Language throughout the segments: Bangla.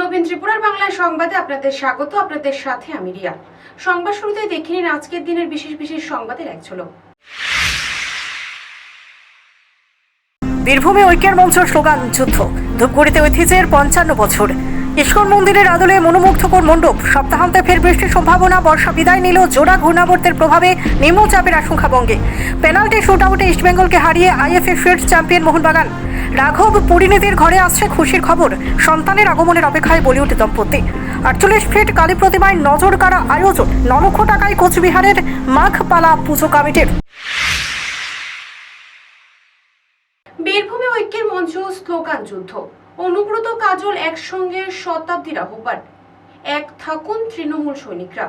নবীন ত্রিপুরার বাংলা সংবাদে আপনাদের স্বাগত, আপনাদের সাথে আমি রিয়া। সংবাদ শুরুতে দেখে নিন আজকের দিনের বিশেষ বিশেষ সংবাদের এক ঝলক। বীরভূমে ঐক্যের মঞ্চ স্লোগান, যুদ্ধ। ধূপগুড়িতে ঐতিহ্যের পঞ্চান্ন বছর। ইস্কন মন্দিরের আদলে মনোমুগ্ধকর মণ্ডপ। সপ্তাহান্তে ফের বৃষ্টির সম্ভাবনা, বর্ষা বিদায় নিল জোড়া ঘূর্ণাবর্তের প্রভাবে নিম্নচাপের আশঙ্কা বঙ্গে পেনাল্টি শুট আউটে ইস্টবেঙ্গলকে হারিয়ে আইএফএ ফিল্ড চ্যাম্পিয়ন মোহনবাগান। রাঘব পরিণীতির ঘরে আসছে খুশির খবর, সন্তানের আগমনের অপেক্ষায় বলিউড দম্পতি। আটচল্লিশ ফিট কালী প্রতিমায় নজর কাড়া আয়োজন ন লক্ষ টাকায় কোচবিহারের মাঘপালা পুজো কমিটির। বীরভূমে ঐক্যের মঞ্চ, স্লোগান যুদ্ধ। অনুব্রত কাজল একসঙ্গে শতাব্দীর আহ্বান। এক থাকুন তৃণমূল সৈনিকরা।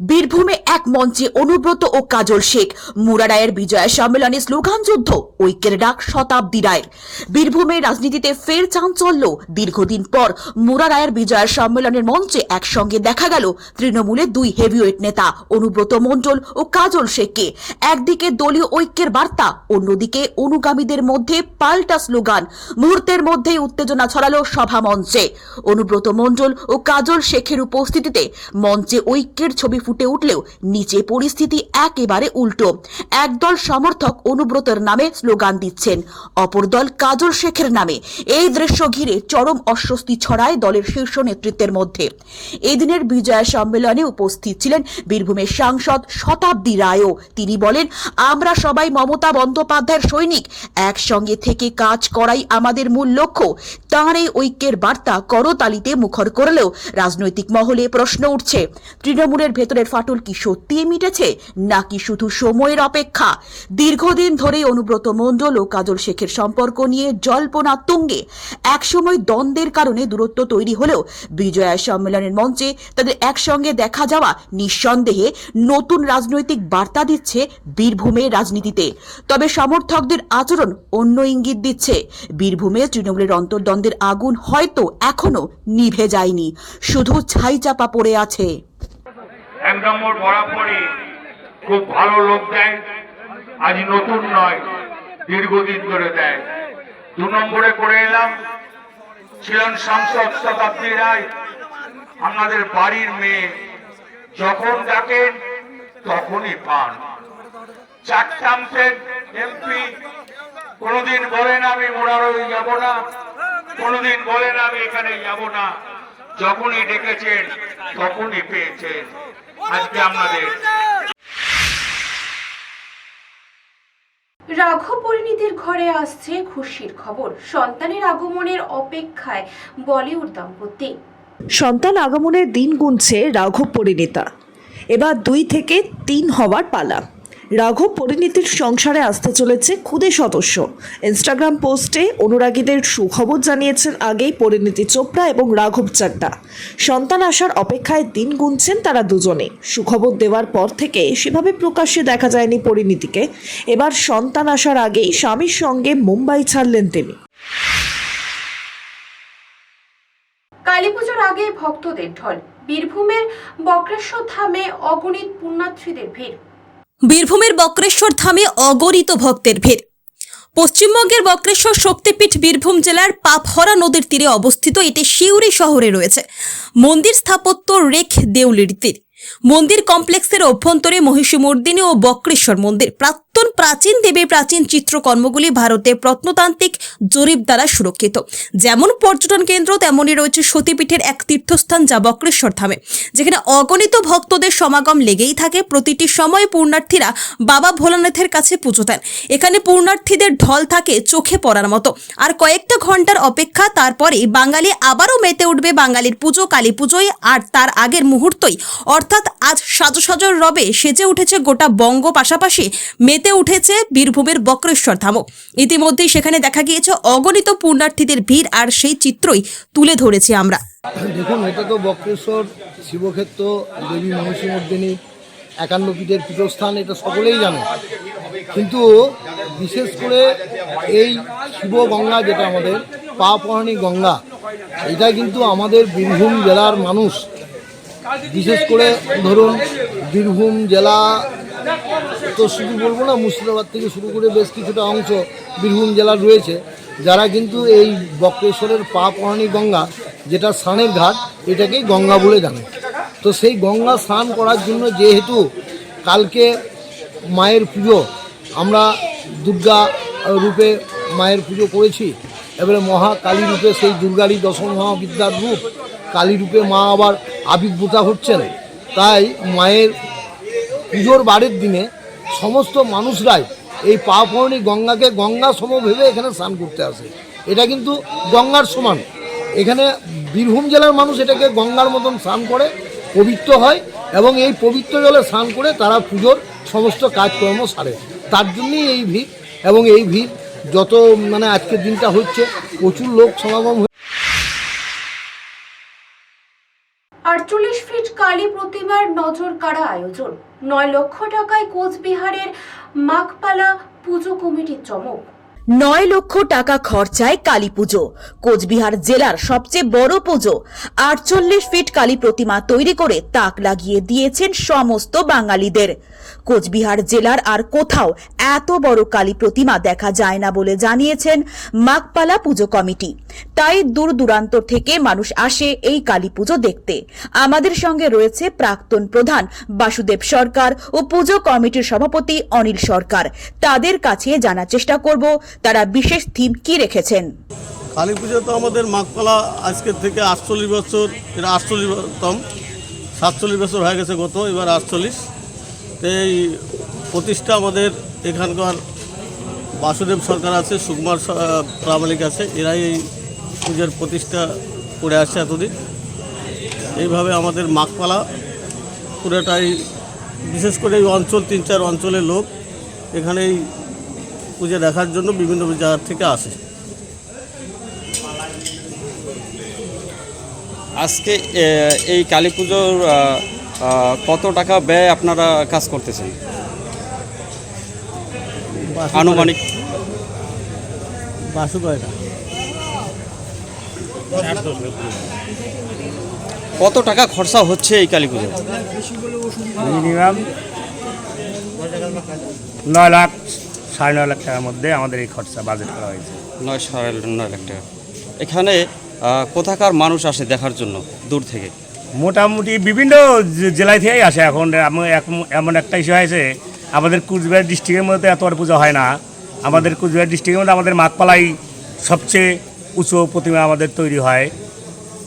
বীরভূমে এক মঞ্চে অনুব্রত ও কাজল শেখ। মুরারায়ের বিজয় সম্মেলনে স্লোগান যুদ্ধ, ঐক্যের ডাক শতাব্দী রায়ের বীরভূমে রাজনীতিতে ফের চাঞ্চল্য। দীর্ঘদিন পর মুরারায়ের বিজয় সম্মেলনের মঞ্চে একসঙ্গে দেখা গেল তৃণমূলের দুই হেভিওয়েট নেতা, অনুব্রত মণ্ডল ও কাজল শেখকে। একদিকে দলীয় ঐক্যের বার্তা, অন্যদিকে অনুগামীদের মধ্যে পাল্টা স্লোগান। মুহূর্তের মধ্যেই উত্তেজনা ছড়ালো সভা মঞ্চে। অনুব্রত মণ্ডল ও কাজল শেখের উপস্থিতিতে মঞ্চে ঐক্যের ছবি ফুটে উঠলেও নিচে পরিস্থিতি একেবারে উল্টো। একদল সমর্থক অনুব্রতের নামে স্লোগান দিচ্ছেন, অপর দল কাজল শেখের নামে। এই দৃশ্য ঘিরে চরম অস্বস্তি ছড়ায় দলের শীর্ষ নেতৃত্বের মধ্যে। এদিনের বিজয়া সম্মেলনে উপস্থিত ছিলেন বীরভূমের সাংসদ শতাব্দী রায়ও। তিনি বলেন, আমরা সবাই মমতা বন্দ্যোপাধ্যায়ের সৈনিক। একসঙ্গে থেকে কাজ করাই আমাদের মূল লক্ষ্য। তাঁর এই ঐক্যের বার্তা করতালিতে মুখর করলেও রাজনৈতিক মহলে প্রশ্ন উঠছে। তৃণমূলের ভেতরের ফাটল কি সত্যিই মিটেছে, নাকি শুধু সময়ের অপেক্ষা? দীর্ঘদিন ধরেই অনুব্রত মণ্ডল ও কাজল শেখের সম্পর্ক নিয়ে জল্পনা তুঙ্গে। একসময় দ্বন্দ্বের কারণে দূরত্ব তৈরি হলেও বিজয়া সম্মেলনের মঞ্চে তাদের একসঙ্গে দেখা যাওয়া নিঃসন্দেহে নতুন রাজনৈতিক বার্তা দিচ্ছে বীরভূমের রাজনীতিতে। তবে সমর্থকদের আচরণ অন্য ইঙ্গিত দিচ্ছে। বীরভূমে তৃণমূলের অন্তর্দ্বন্দ্বের আগুন হয়তো এখনও নিভে যায়নি। শুধু ছাই চাপা পড়ে আছে। এক নম্বর বরাবরই খুব ভালো লোক দেয়, আজ নতুন নয়, দীর্ঘদিন ধরে দেয়। দু নম্বরে করে এলাম, ছিলেন সাংসদ শতাব্দী রায় আমাদের বাড়ির মেয়ে। যখন ডাকেন, তখনই পান। এমপি, কোনোদিন বলেন আমি মোরারই যাব না, কোনোদিন বলেন আমি এখানে যাব না। যখনই ডেকেছেন তখনই পেয়েছেন। আজকে আমাদের রাঘব পরিণীতির ঘরে আসছে খুশির খবর। সন্তানের আগমনের অপেক্ষায় বলিউড দম্পতি। সন্তান আগমনের দিন গুনছে রাঘব পরিণীতা এবার দুই থেকে তিন হওয়ার পালা। রাঘব পরিণীতির সংসারে আসতে চলেছে খুদে সদস্য। ইনস্টাগ্রাম পোস্টে অনুরাগীদের সুখবর জানিয়েছেন আগেই পরিণীতি চোপড়া এবং রাঘব চাড্ডা। সন্তান আসার অপেক্ষায় দিন গুনছেন তারা দুজনে। সুখবর দেওয়ার পর থেকে সেভাবে প্রকাশ্যে দেখা যায়নি পরিণীতিকে। এবার সন্তান আসার আগেই স্বামীর সঙ্গে মুম্বাই ছাড়লেন তিনি। কালী পুজোর আগে ভক্তদের ঢল। বীরভূমের বক্রেশ্বর ধামে অগণিত পুণ্যার্থীদের ভিড়। বীরভূমের বক্রেশ্বর ধামে অগণিত ভক্তের ভিড়। পশ্চিমবঙ্গের বক্রেশ্বর শক্তিপীঠ বীরভূম জেলার পাপহরা নদীর তীরে অবস্থিত এটি সিউড়ি শহরে রয়েছে। মন্দির স্থাপত্য রেখ দেউলির তীর। মন্দির কমপ্লেক্সের অভ্যন্তরে মহিষীমর্দিনী ও বক্রেশ্বর মন্দির। প্রাক্তন প্রাচীন দেবীর প্রাচীন চিত্রকর্মগুলি ভারতে প্রত্নতান্ত্রিক জরিপ দ্বারা সুরক্ষিত। যেমন পর্যটন কেন্দ্র, তেমনই রয়েছে সতীপীঠের এক তীর্থস্থান যা বক্রেশ্বর ধামে। যেখানে অগণিত ভক্তদের সমাগম লেগেই থাকে। প্রতিটি সময় পূর্ণার্থীরা বাবা ভোলানাথের কাছে পুজো দেন। এখানে পূর্ণার্থীদের ঢল থাকে চোখে পড়ার মতো। আর কয়েকটা ঘণ্টার অপেক্ষা তারপরে বাঙালি আবারও মেতে উঠবে বাঙালির পুজো, কালী পুজোয়। আর তার আগের মুহূর্তই, অর্থাৎ আজ সাজো সাজোর রবে সেজে উঠেছে গোটা বঙ্গ, পাশাপাশি মেতে উঠেছে বীরভূমের বক্রেশ্বর ধামও। ইতিমধ্যেই সেখানে দেখা গিয়েছে অগণিত পূর্ণার্থীদের ভিড় আর সেই চিত্রই তুলে ধরেছি আমরা। দেখুন, এটা তো বক্রেশ্বর, শিবক্ষেত্র, দেবী মহিষীমর্দিনী একান্ন পীঠের পীঠস্থান, এটা সকলেই জানে। কিন্তু বিশেষ করে এই শিব গঙ্গা যেটা আমাদের পাপহানি গঙ্গা, এটা কিন্তু আমাদের বীরভূম জেলার মানুষ বিশেষ করে ধরুন বীরভূম জেলা, তো শুধু বলব না, মুর্শিদাবাদ থেকে শুরু করে বেশ কিছুটা অংশ বীরভূম জেলার রয়েছে। যারা কিন্তু এই বক্রেশ্বরের পা পহানি গঙ্গা, যেটা স্নানের ঘাট, এটাকেই গঙ্গা বলে জানে। তো সেই গঙ্গা স্নান করার জন্য যেহেতু কালকে মায়ের পুজো, আমরা দুর্গা রূপে মায়ের পুজো করেছি, এবারে মহাকালী রূপে সেই দুর্গারই দশম মহাবিদ্যার রূপ কালী রূপে মা আবার আবির্ভূতা হচ্ছেন তাই মায়ের পুজোর বারের দিনে সমস্ত মানুষরাই এই পাপর্ণী গঙ্গাকে গঙ্গা সম ভেবে এখানে স্নান করতে আসে। এটা কিন্তু গঙ্গার সমান। এখানে বীরভূম জেলার মানুষ এটাকে গঙ্গার মতন স্নান করে, পবিত্র হয় এবং এই পবিত্র জলে স্নান করে তারা পুজোর সমস্ত কাজকর্ম সারে। তার জন্যই এই ভিড় এবং এই ভিড় যত মানে আজকের দিনটা হচ্ছে, প্রচুর লোক সমাগম আটচল্লিশ ফিট কালী প্রতিমার নজর কাড়া আয়োজন। নয় লক্ষ টাকায় কোচবিহারের মাঘপালা পুজো কমিটির চমক। নয় লক্ষ টাকা খরচায় কালী পুজো। কোচবিহার জেলার সবচেয়ে বড় পুজো। আটচল্লিশ ফিট কালী প্রতিমা তৈরি করে তাক লাগিয়ে দিয়েছেন সমস্ত বাঙালিদের। কোচবিহার জেলার আর কোথাও এত বড় কালী প্রতিমা দেখা যায় না বলে জানিয়েছেন মাঘপালা পুজো কমিটি। তাই দূর দূরান্ত থেকে মানুষ আসে এই কালী পুজো দেখতে। আমাদের সঙ্গে রয়েছে প্রাক্তন প্রধান বাসুদেব সরকার ও পুজো কমিটির সভাপতি অনিল সরকার। তাদের কাছে জানার চেষ্টা করব তারা বিশেষ থিম কি রেখেছেন? কালী পুজো তো আমাদের মাঘপালা আজকের থেকে আটচল্লিশ বছর, এটা আটচল্লিশতম, সাতচল্লিশ বছর হয়ে গেছে গত, এবার আটচল্লিশ। তো এই প্রতিষ্ঠা আমাদের এখানকার বাসুদেব সরকার আছে, সুকুমার প্রামাণিক আছে, এরাই এই পুজোর প্রতিষ্ঠা করে আসছে এতদিন। এইভাবে আমাদের মাঘপালা পুরোটাই, বিশেষ করে এই অঞ্চল, তিন চার অঞ্চলের লোক এখানেই পুজো দেখার জন্য বিভিন্ন জায়গা থেকে আসে। আজকে এই কালী পুজোর কত টাকা ব্যয় আপনারা কাজ করতেছেন? আনুমানিক। কত টাকা খরচা হচ্ছে এই কালী পুজো মিনিমাম নয় লাখ। সাড়ে নয় লাখ টাকার মধ্যে আমাদের এই খরচা বাজেট করা হয়েছে। নয় সাড়ে নয় লাখ টাকা। এখানে কোথাকার মানুষ আসে দেখার জন্য দূর থেকে? মোটামুটি বিভিন্ন জেলায় থেকেই আসে। এখন এমন- একটা ইস্যু হয়েছে আমাদের কুচবিহার ডিস্ট্রিক্টের মধ্যে এত আর পুজো হয় না। আমাদের কুচবিহার ডিস্ট্রিক্টের মধ্যে আমাদের মাঘপালাই সবচেয়ে উঁচু প্রতিমা আমাদের তৈরি হয়।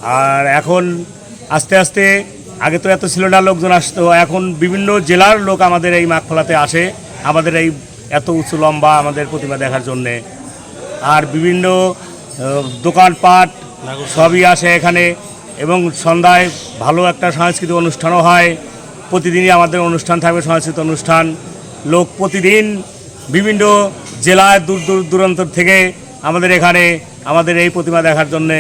আর এখন আস্তে আস্তে আগে তো এত ছিল না লোকজন আসতো। এখন বিভিন্ন জেলার লোক আমাদের এই মাঘপালাতে আসে। আমাদের এই এত উঁচু লম্বা আমাদের প্রতিমা দেখার জন্যে। আর বিভিন্ন দোকানপাট সবই আসে এখানে এবং সন্ধ্যায় ভালো একটা সাংস্কৃতিক অনুষ্ঠানও হয়। প্রতিদিনই আমাদের অনুষ্ঠান থাকবে, সাংস্কৃতিক অনুষ্ঠান। লোক প্রতিদিন বিভিন্ন জেলায় দূর দূর দূরান্ত থেকে আমাদের এখানে আমাদের এই প্রতিমা দেখার জন্যে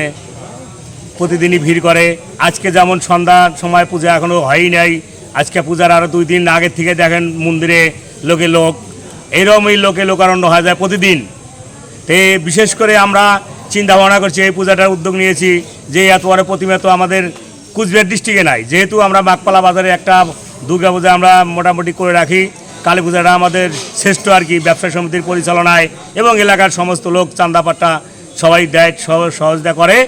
প্রতিদিনই ভিড় করে। আজকে যেমন সন্ধ্যার সময় পূজা এখনও হয়ই নাই, আজকে পূজার আরও দুই দিন আগে থেকে দেখেন মন্দিরে লোকে লোক এইরকমই লোকে লোকারণ্য হয়ে যায় প্রতিদিন। তে বিশেষ করে আমরা চিন্তা ভাবনা করছি, এই পূজাটার উদ্যোগ নিয়েছি যে এত বড় প্রতিমা তো আমাদের কুচবিহার ডিস্ট্রিক্টে নাই। যেহেতু আমরা বাগপালা বাজারে একটা দুর্গা পূজা আমরা মোটামুটি করে রাখি, কালী পূজাটা আমাদের শ্রেষ্ঠ আর কি ব্যবসা সমিতির পরিচালনায় এবং এলাকার সমস্ত লোক চান্দাপাট্টা সবাই দেয় সহ- সহযোগিতা করে।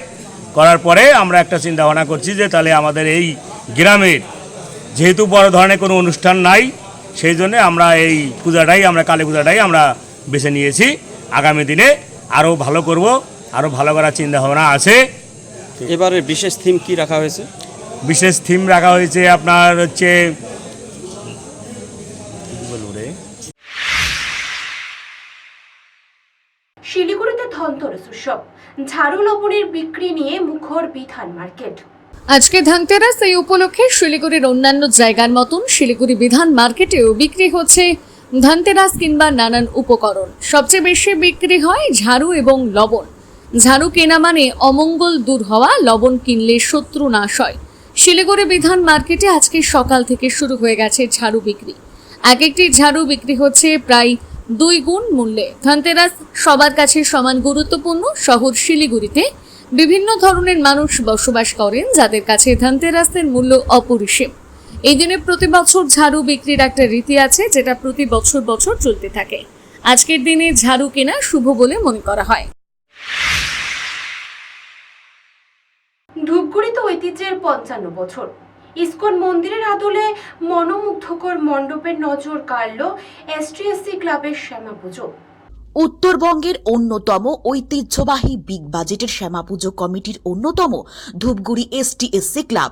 করার পরে আমরা একটা চিন্তা ভাবনা করছি যে তাহলে আমাদের এই গ্রামের যেহেতু বড় ধরনের কোনো অনুষ্ঠান নাই সেই জন্য আমরা এই পূজাটাই আমরা কালী পূজাটাই আমরা বেছে নিয়েছি। আগামী দিনে আরও ভালো করব আরও ভালো করার চিন্তা ভাবনা আছে। এবারে বিশেষ থিম কি রাখা হয়েছে? বিশেষ থিম রাখা হয়েছে আপনার হচ্ছে শিলিগুড়িতে ধনতেরাস উৎসব। ঝাড়ু লবণের বিক্রি নিয়ে মুখর বিধান মার্কেট। আজকে ধনতেরাস এই উপলক্ষে শিলিগুড়ির অন্যান্য জায়গার মতন শিলিগুড়ি বিধান মার্কেটেও বিক্রি হচ্ছে ধনতেরাস কিংবা নানান উপকরণ। সবচেয়ে বেশি বিক্রি হয় ঝাড়ু এবং লবণ। ঝাড়ু কেনা মানে অমঙ্গল দূর হওয়া, লবণ কিনলে শত্রু নাশ হয়। শিলিগুড়ি বিধান মার্কেটে আজকে সকাল থেকে শুরু হয়ে গেছে ঝাড়ু বিক্রি। এক একটি ঝাড়ু বিক্রি হচ্ছে প্রায় দুই গুণ মূল্যে। ধনতেরাস সবার কাছে সমান গুরুত্বপূর্ণ শহর শিলিগুড়িতে। বিভিন্ন ধরনের মানুষ বসবাস করেন যাদের কাছে ধনতেরাসের মূল্য অপরিসীম। এই দিনে প্রতি বছর ঝাড়ু বিক্রির একটা রীতি আছে যেটা প্রতি বছর বছর চলতে থাকে। আজকের দিনে ঝাড়ু কেনা শুভ বলে মনে করা হয়। ধূপগুড়িতে ঐতিহ্যের পঞ্চান্ন বছর। ইসকন মন্দিরের আদলে মনোমুগ্ধকর মণ্ডপের নজর কাড়ল এসটিএসসি ক্লাবের শ্যামা পুজো উত্তরবঙ্গের অন্যতম ঐতিহ্যবাহী বিগ বাজেটের শ্যামাপুজো কমিটির অন্যতম ধূপগুড়ি এসটিএসসি ক্লাব।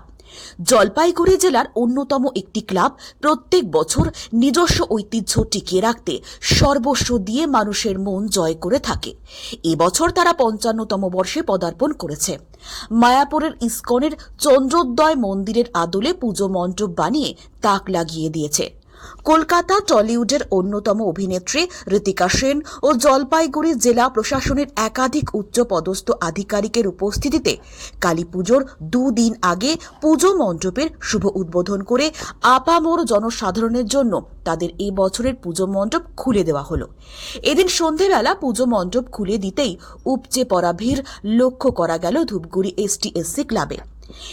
জলপাইগুড়ি জেলার অন্যতম একটি ক্লাব প্রত্যেক বছর নিজস্ব ঐতিহ্য টিকিয়ে রাখতে সর্বস্ব দিয়ে মানুষের মন জয় করে থাকে। এবছর তারা পঞ্চান্নতম বর্ষে পদার্পণ করেছে। মায়াপুরের ইস্কনের চন্দ্রোদয় মন্দিরের আদলে পুজো মণ্ডপ বানিয়ে তাক লাগিয়ে দিয়েছে। কলকাতা টলিউডের অন্যতম অভিনেত্রী ঋতিকা সেন ও জলপাইগুড়ি জেলা প্রশাসনের একাধিক উচ্চপদস্থ আধিকারিকের উপস্থিতিতে কালীপুজোর দুদিন আগে পুজো মণ্ডপের শুভ উদ্বোধন করে আপামোর জনসাধারণের জন্য তাদের এই বছরের পুজো মণ্ডপ খুলে দেওয়া হলো। এদিন সন্ধেবেলা পুজো মণ্ডপ খুলে দিতেই উপচে পড়া ভিড় লক্ষ্য করা গেল ধূপগুড়ি এসটিএসসি ক্লাবে।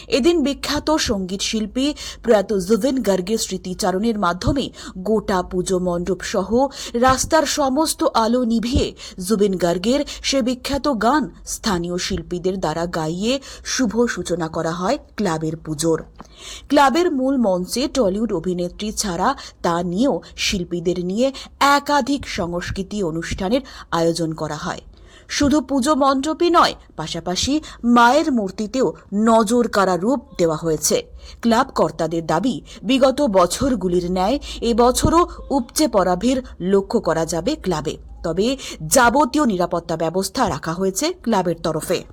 এদিন বিখ্যাত সংগীত শিল্পী প্রয়াত জুবেন গার্গের স্মৃতিচারণের মাধ্যমে গোটা পুজো মণ্ডপ সহ রাস্তার সমস্ত আলো নিভিয়ে জুবেন গার্গের সে বিখ্যাত গান স্থানীয় শিল্পীদের দ্বারা গাইয়ে শুভ সূচনা করা হয় ক্লাবের পুজোর। ক্লাবের মূল মঞ্চে টলিউড অভিনেত্রী ছাড়া তা নিয়েও শিল্পীদের নিয়ে একাধিক সংস্কৃতি অনুষ্ঠানের আয়োজন করা হয়। শুধু পুজো মণ্ডপই নয় পাশাপাশি মায়ের মূর্তিতেও নজর কাড়া রূপ দেওয়া হয়েছে। ক্লাব কর্তাদের দাবি বিগত বছরগুলির ন্যায় এবছরও উপচে পড়া ভিড় লক্ষ্য করা যাবে ক্লাবে। তবে যাবতীয় নিরাপত্তা ব্যবস্থা রাখা হয়েছে ক্লাবের তরফে।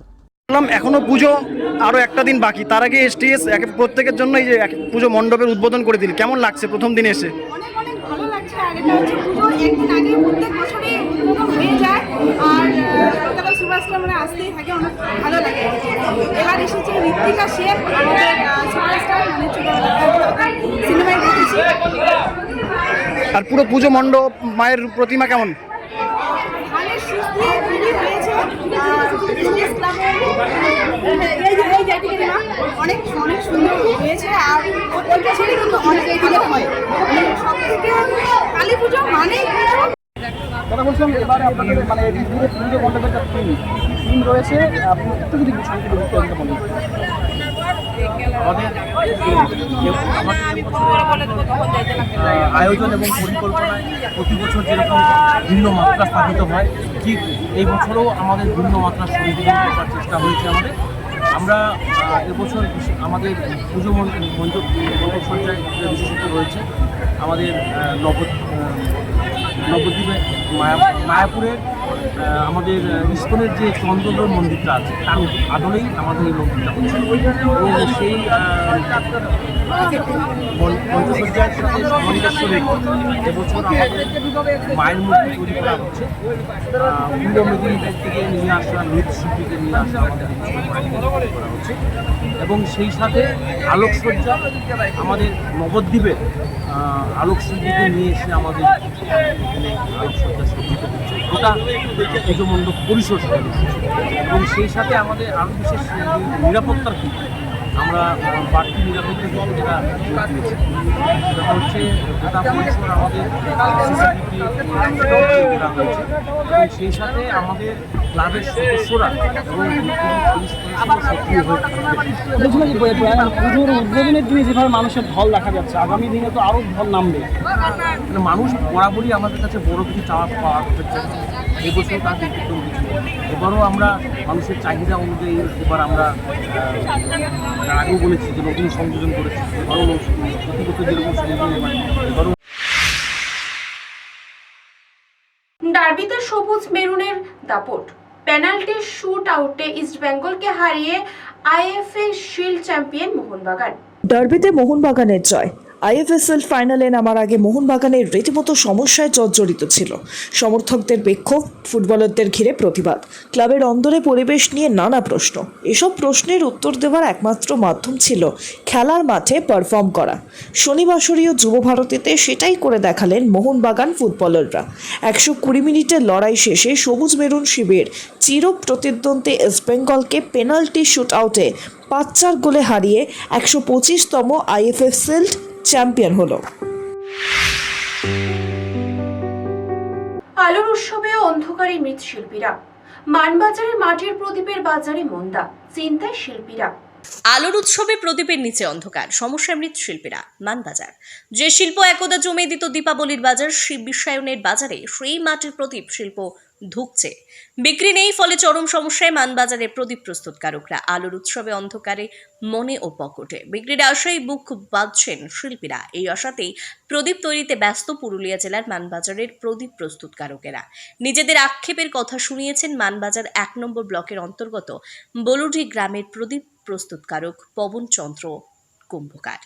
বললাম এখনও পুজো আরও একটা দিন বাকি। তার আগে এসটিএস প্রত্যেকের জন্য এই যে এক- পুজো মণ্ডপের উদ্বোধন করে দিল। কেমন লাগছে প্রথম দিন এসে? অনেক অনেক ভালো লাগছে। আর এটা হচ্ছে পুজোর একদিন আগে প্রত্যেক বছরই হয়ে যায়। আর কলকাতা সুপারস্টার মানে আসতেই থাকে অনেক ভালো লাগে। এবার এসেছে ঋত্বিকা আমাদের সুপারস্টার মানে ছোটবেলাকার সিনেমায় দেখেছি। আর পুরো পুজো মণ্ডপ মায়ের প্রতিমা কেমন? অনেক অনেক সুন্দর হয়েছে। আর প্রত্যেকটা ছেলে কিন্তু অনেক ভালো হয়। সব থেকে কালী পুজো মানেই পুজো। দাদা বলছিলাম এবারে আপনাদের মানে পুজো পুজো মণ্ডপের একটা থিম থিম রয়েছে, আপনি একটু যদি সংক্ষেপে বিস্তারিত আয়োজন এবং পরিকল্পনায় প্রতি বছর যেরকম ভিন্ন মাত্রা স্থাপিত হয়, ঠিক এই বছরও আমাদের ভিন্ন মাত্রা সংযোজন করার চেষ্টা হয়েছে আমাদের। আমরা এবছর আমাদের পুজো মঞ্চ একটা বিশেষত্ব রয়েছে আমাদের নব নবদ্বীপে মায়াপুরের আমাদের ইস্কনের যে চন্দ্রদয় মন্দিরটা আছে, তার আদলেই আমাদের এই মন্দিরটা হচ্ছে। এবং সেই রেখে এবছর মায়ের মূর্তি তৈরি করা হচ্ছে। পূর্ব মেদিনীপুর থেকে নিয়ে আসা নৃত্যশিল্পীকে নিয়ে আসা আমাদের করা হচ্ছে। এবং সেই সাথে আলোকসজ্জা আমাদের নবদ্বীপের আলোকশিল্পীকে নিয়ে এসে আমাদের আলোকসজ্জা সজ্জিত গোটা পুজো পরিসর এবং সেই সাথে আমাদের আরও বিশেষ নিরাপত্তার ক্ষেত্রে আমরা বাড়তি নিরাপত্তা কিন্তু যেটা জোর দিয়েছি। সেটা হচ্ছে গোটা পরিসর আমাদের হয়েছে। এবং সেই সাথে আমাদের ক্লাবের সদস্যরা সক্রিয় হয়ে পুজোর উদ্বোধনের দিনে যেভাবে মানুষের ঢল দেখা যাচ্ছে আগামী দিনে তো আরও ঢল নামবে। মানে মানুষ বরাবরই আমাদের কাছে বড় কিছু চাওয়া পাওয়া হচ্ছে। এবছর তার। এবারও আমরা মানুষের চাহিদা অনুযায়ী এবার আমরা আগেও বলেছি যে নতুন সংযোজন করেছি এবারও প্রতি বছর যেরকম সংযোজন এবারও ডার্বিতে সবুজ মেরুনের দাপট। পেনাল্টির শুট আউটে ইস্টবেঙ্গলকে হারিয়ে আইএফএ শিল্ড চ্যাম্পিয়ন মোহনবাগান। ডার্বিতে মোহনবাগানের জয়। আইএফএসএল ফাইনালে নামার আগে মোহনবাগানের রীতিমতো সমস্যায় জর্জরিত ছিল। সমর্থকদের বিক্ষোভ, ফুটবলারদের ঘিরে প্রতিবাদ। ক্লাবের অন্দরে পরিবেশ নিয়ে নানা প্রশ্ন। এসব প্রশ্নের উত্তর দেওয়ার একমাত্র মাধ্যম ছিল খেলার মাঠে পারফর্ম করা। শনিবাসরীয় যুব ভারতীতে সেটাই করে দেখালেন মোহনবাগান ফুটবলাররা। একশো কুড়ি মিনিটের লড়াই শেষে সবুজ মেরুন শিবির চির প্রতিদ্বন্দ্বী ইস্টবেঙ্গলকে পেনাল্টি শুট আউটে পাঁচ চার গোলে হারিয়ে একশো পঁচিশতম আইএফএফ সিল্ড চ্যাম্পিয়ন হলো। আলোর উৎসবে অন্ধকারে মৃৎশিল্পীরা। মানবাজারে মাটির প্রদীপের বাজারে মন্দা চিন্তায় শিল্পীরা। আলোর উৎসবে প্রদীপের নিচে অন্ধকার সমস্যায় মৃৎশিল্পীরা মানবাজার। যে শিল্প একদা জমে দিত দীপাবলির বাজার সেই বিশ্বায়নের বাজারে সেই মাটির প্রদীপ শিল্প ধুকছে। বিক্রি নেই, ফলে চরম সমস্যায় মানবাজারে প্রদীপ প্রস্তুতকারকরা। আলোর উৎসবে অন্ধকারে মনে ও পকেটে। বিক্রির আশায় বুক বাঁধছেন শিল্পীরা। এই আশাতেই প্রদীপ তৈরিতে ব্যস্ত পুরুলিয়া জেলার মানবাজারের প্রদীপ প্রস্তুতকারকেরা। নিজেদের আক্ষেপের কথা শুনিয়েছেন মানবাজার এক নম্বর ব্লকের অন্তর্গত বলুডি গ্রামের প্রদীপ প্রস্তুতকারক পবন চন্দ্র কুম্ভকার।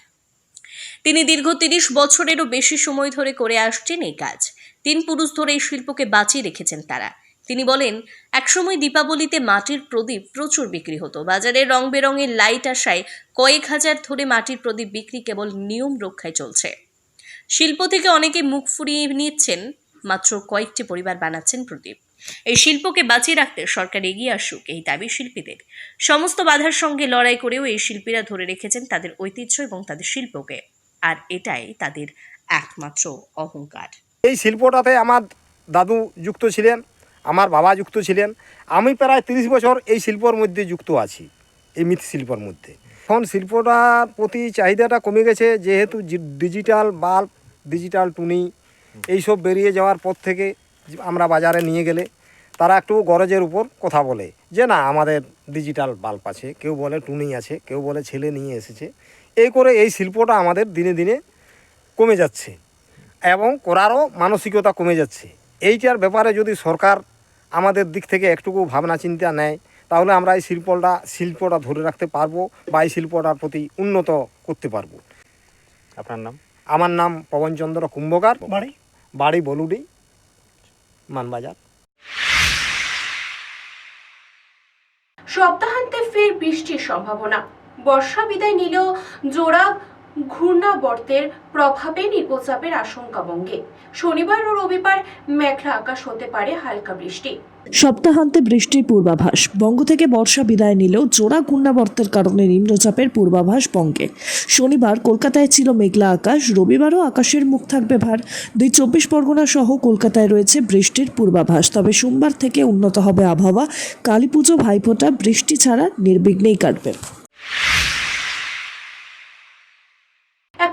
তিনি দীর্ঘ তিরিশ বছরেরও বেশি সময় ধরে করে আসছেন এই কাজ। তিন পুরুষ ধরে এই শিল্পকে বাঁচিয়ে রেখেছেন তারা। তিনি বলেন, একসময় দীপাবলিতে মাটির প্রদীপ প্রচুর বিক্রি হতো। বাজারে রং বেরঙের লাইট আসায় কয়েক হাজার ধরে মাটির প্রদীপ বিক্রি কেবল নিয়ম রক্ষায় চলছে। শিল্প থেকে অনেকে মুখ ফুরিয়ে নিচ্ছেন, মাত্র কয়েকটি পরিবার বানাচ্ছেন প্রদীপ। এই শিল্পকে বাঁচিয়ে রাখতে সরকার এগিয়ে আসুক, এই দাবি শিল্পীদের। সমস্ত বাধার সঙ্গে লড়াই করেও এই শিল্পীরা ধরে রেখেছেন তাদের ঐতিহ্য এবং তাদের শিল্পকে। আর এটাই তাদের একমাত্র অহংকার। এই শিল্পটাতে আমার দাদু যুক্ত ছিলেন, আমার বাবা যুক্ত ছিলেন। আমি প্রায় তিরিশ বছর এই শিল্পর মধ্যে যুক্ত আছি, এই মৃৎশিল্পর মধ্যে। এখন শিল্পটার প্রতি চাহিদাটা কমে গেছে, যেহেতু ডিজিটাল বাল্ব ডিজিটাল টুনি এইসব বেরিয়ে যাওয়ার পর থেকে আমরা বাজারে নিয়ে গেলে তারা একটু গরজের উপর কথা বলে যে, না, আমাদের ডিজিটাল বাল্ব আছে, কেউ বলে টুনি আছে, কেউ বলে ছেলে নিয়ে এসেছে। এই করে এই শিল্পটা আমাদের দিনে দিনে কমে যাচ্ছে। এবং করারও মানসিকতা কমে যাচ্ছে। এইটার ব্যাপারে যদি সরকার আমাদের দিক থেকে একটুকু ভাবনা চিন্তা নেয় তাহলে আমরা এই শিল্পটা শিল্পটা ধরে রাখতে পারব বা এই শিল্পটার প্রতি উন্নত করতে পারব। আপনার নাম? আমার নাম পবনচন্দ্র কুম্ভকার। বাড়ি? বাড়ি বলুডি মানবাজার। সপ্তাহান্তে ফের বৃষ্টির সম্ভাবনা। বর্ষা বিদায় নিলেও জোড়া ঘূর্ণাবর্তের প্রভাবে নিম্নচাপের আশঙ্কা বঙ্গে শনিবার ও রবিবার মেঘলা আকাশ হতে পারে হালকা বৃষ্টি। সপ্তাহান্তে বৃষ্টির পূর্বাভাস। বঙ্গ থেকে বর্ষা বিদায় নিলেও জোড়া ঘূর্ণাবর্তের কারণে নিম্নচাপের পূর্বাভাস বঙ্গে শনিবার কলকাতায় ছিল মেঘলা আকাশ, রবিবারও আকাশের মুখ থাকবে ভার। দুই চব্বিশ পরগনা সহ কলকাতায় রয়েছে বৃষ্টির পূর্বাভাস। তবে সোমবার থেকে উন্নত হবে আবহাওয়া। কালী পুজো ভাইফোঁটা, বৃষ্টি ছাড়া নির্বিঘ্নেই কাটবে।